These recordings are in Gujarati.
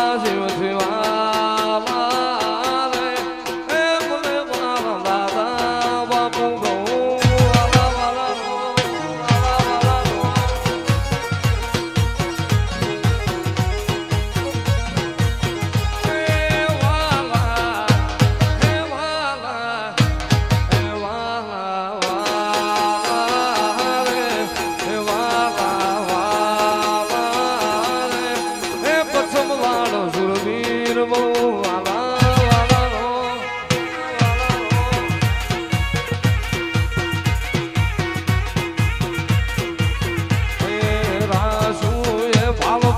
was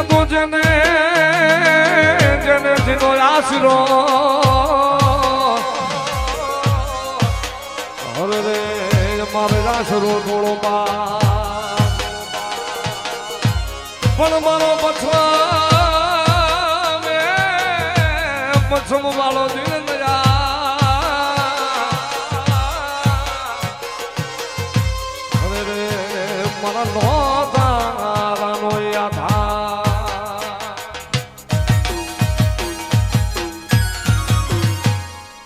સાધુ જને જને જીનો આશરો હરે રે મારે આશરો ડોળો બા પણ મારો પછવા મે પછમ વાળો દિન મારા નો